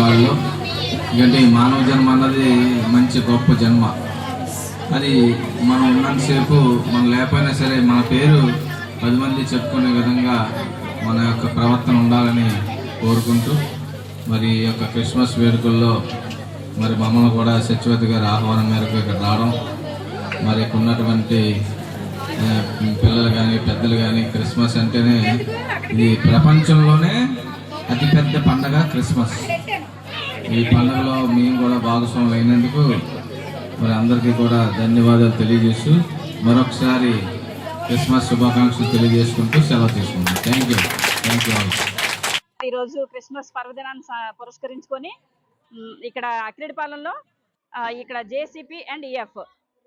ఎందుకంటే ఈ మానవ జన్మ అన్నది మంచి గొప్ప జన్మ. అది మనం ఉన్నంతసేపు మనం లేకపోయినా సరే మన పేరు పది మంది చెప్పుకునే విధంగా మన యొక్క ప్రవర్తన ఉండాలని కోరుకుంటూ మరి ఈ యొక్క క్రిస్మస్ వేడుకల్లో మరి మమ్మల్ని కూడా సచివతి గారి ఆహ్వానం మేరకు ఇక్కడ రావడం మరి ఇక్కడ ఉన్నటువంటి పిల్లలు కానీ పెద్దలు కానీ క్రిస్మస్ అంటేనే ఇది ప్రపంచంలోనే అతిపెద్ద పండగ క్రిస్మస్. ఈ పండుగలో మేము కూడా భాగస్వాములు అయినందుకు మరి అందరికీ కూడా ధన్యవాదాలు తెలియజేస్తూ మరొకసారి క్రిస్మస్ శుభాకాంక్షలు తెలియజేసుకుంటూ సెలవు తీసుకుంటాం థ్యాంక్ యూ థ్యాంక్ యూ ఈరోజు క్రిస్మస్ పర్వదినాన్ని పురస్కరించుకొని ఇక్కడ అక్రిడిపాలెంలో ఇక్కడ జేసీపీ అండ్ ఈఎఫ్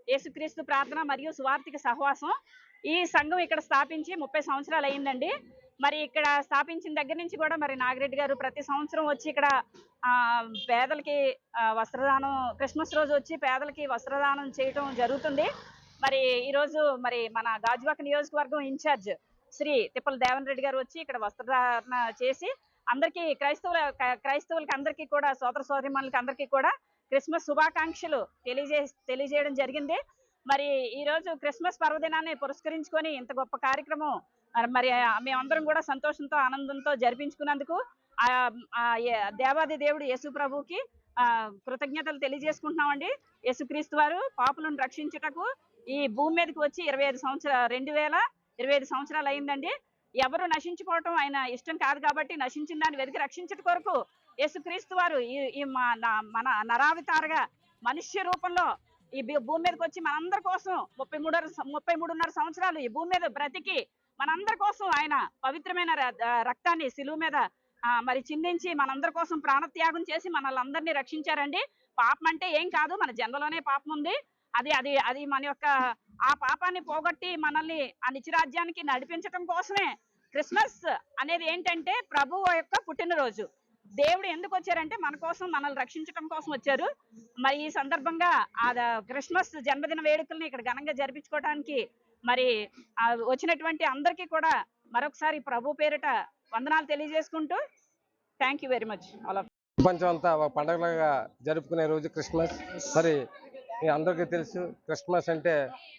యేసుక్రీస్తు ప్రార్థన మరియు సువార్థిక సహవాసం ఈ సంఘం ఇక్కడ స్థాపించి ముప్పై సంవత్సరాలు అయిందండి. మరి ఇక్కడ స్థాపించిన దగ్గర నుంచి కూడా మరి నాగిరెడ్డి గారు ప్రతి సంవత్సరం వచ్చి ఇక్కడ ఆ, పేదలకి వస్త్రదానం క్రిస్మస్ రోజు వచ్చి పేదలకి వస్త్రదానం చేయటం జరుగుతుంది. మరి ఈరోజు మరి మన గాజువాక నియోజకవర్గం ఇన్ఛార్జ్ శ్రీ తిప్పల దేవన్ రెడ్డి గారు వచ్చి ఇక్కడ వస్త్రధారణ చేసి అందరికీ క్రైస్తవుల క్రైస్తవులకి అందరికీ కూడా సోదర సోదరిమణులకి అందరికీ కూడా క్రిస్మస్ శుభాకాంక్షలు తెలియజే తెలియజేయడం జరిగింది. మరి ఈ రోజు క్రిస్మస్ పర్వదినాన్ని పురస్కరించుకొని ఇంత గొప్ప కార్యక్రమం మరి- మేమందరం కూడా సంతోషంతో ఆనందంతో జరిపించుకున్నందుకు దేవాది దేవుడు యేసు ప్రభుకి కృతజ్ఞతలు తెలియజేసుకుంటున్నామండి. యేసుక్రీస్తు వారు పాపులను రక్షించుటకు ఈ భూమి మీదకి వచ్చి ఇరవై ఐదు సంవత్సరాలు రెండు వేల ఇరవై ఐదు సంవత్సరాలు అయిందండి. ఎవరు నశించుకోవటం ఆయన ఇష్టం కాదు కాబట్టి నశించిన దాన్ని వెతికి రక్షించట కొరకు యేసుక్రీస్తు వారు ఈ మన నరావితారగా మనుష్య రూపంలో ఈ భూ- భూమి మీదకి వచ్చి మనందరి కోసం ముప్పై మూడు ముప్పై మూడున్నర సంవత్సరాలు ఈ భూమి మీద బ్రతికి మనందరి కోసం ఆయన పవిత్రమైన రక్తాన్ని సిలువు మీద మరి చిందించి మనందరి కోసం ప్రాణత్యాగం చేసి మనల్ని అందరినీ రక్షించారండి. పాపం అంటే ఏం కాదు మన జన్మలోనే పాపం ఉంది. అది అది అది మన యొక్క ఆ పాపాన్ని పోగొట్టి మనల్ని ఆ నిత్యరాజ్యానికి నడిపించటం కోసమే క్రిస్మస్ అనేది ఏంటంటే ప్రభువు యొక్క పుట్టినరోజు. దేవుడు ఎందుకు వచ్చారంటే మన కోసం మనల్ని రక్షించటం కోసం వచ్చారు. మరి ఈ సందర్భంగా ఆ క్రిస్మస్ జన్మదిన వేడుకల్ని ఇక్కడ ఘనంగా జరిపించుకోవడానికి మరి వచ్చినటువంటి అందరికీ కూడా మరొకసారి ప్రభు పేరిట వందనాలు తెలియజేసుకుంటూ thank you very much all ప్రపంచం అంతా ఒక పండగలాగా జరుపుకునే రోజు క్రిస్మస్. మరి మీ అందరికీ తెలుసు క్రిస్మస్ అంటే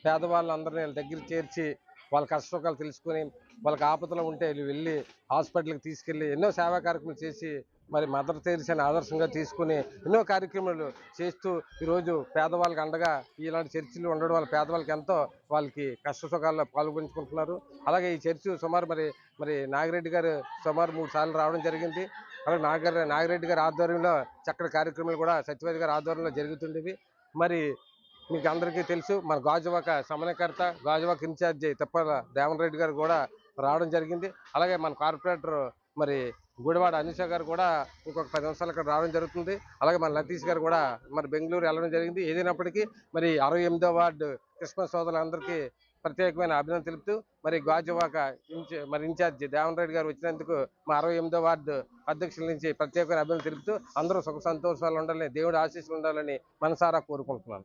పేదవాళ్ళు అందరినీ దగ్గర చేర్చి వాళ్ళ కష్టసుఖాలు తెలుసుకొని వాళ్ళకి ఆపదలు ఉంటే వీళ్ళు వెళ్ళి హాస్పిటల్కి తీసుకెళ్ళి ఎన్నో సేవా కార్యక్రమాలు చేసి మరి మదర్ తెరిసని ఆదర్శంగా తీసుకుని ఎన్నో కార్యక్రమాలు చేస్తూ ఈరోజు పేదవాళ్ళకి అండగా ఇలాంటి చర్చిలు ఉండడం వల్ల పేదవాళ్ళకి ఎంతో వాళ్ళకి కష్ట సుఖాల్లో పాల్గొంచుకుంటున్నారు అలాగే ఈ చర్చి సుమారు మరి మరి నాగిరెడ్డి గారు సుమారు మూడు సార్లు రావడం జరిగింది. అలాగే నాగర్ నాగిరెడ్డి గారి ఆధ్వర్యంలో చక్కటి కార్యక్రమాలు కూడా సత్యవేది గారి ఆధ్వర్యంలో జరుగుతుండేవి. మరి మీకు అందరికీ తెలుసు మన గాజువాక సమన్వయకర్త గాజువాక ఇన్ఛార్జి తిప్పల దేవన్ రెడ్డి గారు కూడా రావడం జరిగింది. అలాగే మన కార్పొరేటర్ మరి గుడివాడ అనిష గారు కూడా ఇంకొక పది నిమిషాలు ఇక్కడ రావడం జరుగుతుంది. అలాగే మన లతీష్ గారు కూడా మరి బెంగళూరు వెళ్ళడం జరిగింది. ఏదైనప్పటికీ మరి అరవై ఎనిమిదో వార్డు క్రిస్మస్ సోదరులందరికీ ప్రత్యేకమైన అభినందన తెలుపుతూ మరి గాజువాక మరి ఇన్ఛార్జి దేవన్ రెడ్డి గారు వచ్చినందుకు మా అరవై ఎనిమిదో వార్డు అధ్యక్షుల నుంచి ప్రత్యేకమైన అభినందన తెలుపుతూ అందరూ సుఖ సంతోషాలు ఉండాలని దేవుడి ఆశీస్సులు ఉండాలని మనసారా కోరుకుంటున్నాను.